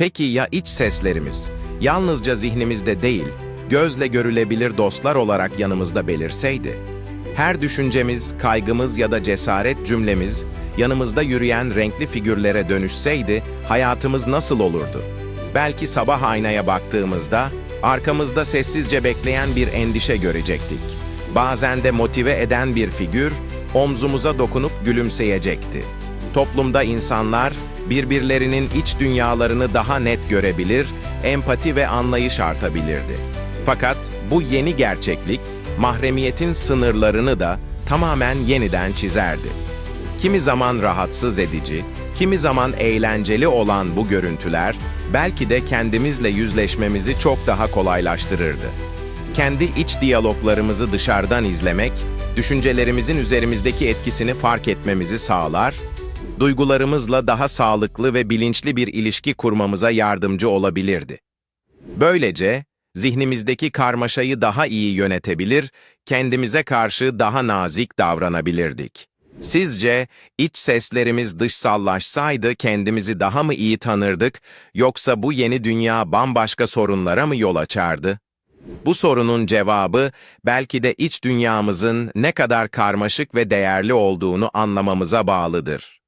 Peki ya iç seslerimiz? Yalnızca zihnimizde değil, gözle görülebilir dostlar olarak yanımızda belirseydi? Her düşüncemiz, kaygımız ya da cesaret cümlemiz, yanımızda yürüyen renkli figürlere dönüşseydi, hayatımız nasıl olurdu? Belki sabah aynaya baktığımızda, arkamızda sessizce bekleyen bir endişe görecektik. Bazen de motive eden bir figür, omzumuza dokunup gülümseyecekti. Toplumda insanlar, birbirlerinin iç dünyalarını daha net görebilir, empati ve anlayış artabilirdi. Fakat bu yeni gerçeklik, mahremiyetin sınırlarını da tamamen yeniden çizerdi. Kimi zaman rahatsız edici, kimi zaman eğlenceli olan bu görüntüler, belki de kendimizle yüzleşmemizi çok daha kolaylaştırırdı. Kendi iç diyaloglarımızı dışarıdan izlemek, düşüncelerimizin üzerimizdeki etkisini fark etmemizi sağlar, duygularımızla daha sağlıklı ve bilinçli bir ilişki kurmamıza yardımcı olabilirdi. Böylece, zihnimizdeki karmaşayı daha iyi yönetebilir, kendimize karşı daha nazik davranabilirdik. Sizce iç seslerimiz dışsallaşsaydı kendimizi daha mı iyi tanırdık yoksa bu yeni dünya bambaşka sorunlara mı yol açardı? Bu sorunun cevabı belki de iç dünyamızın ne kadar karmaşık ve değerli olduğunu anlamamıza bağlıdır.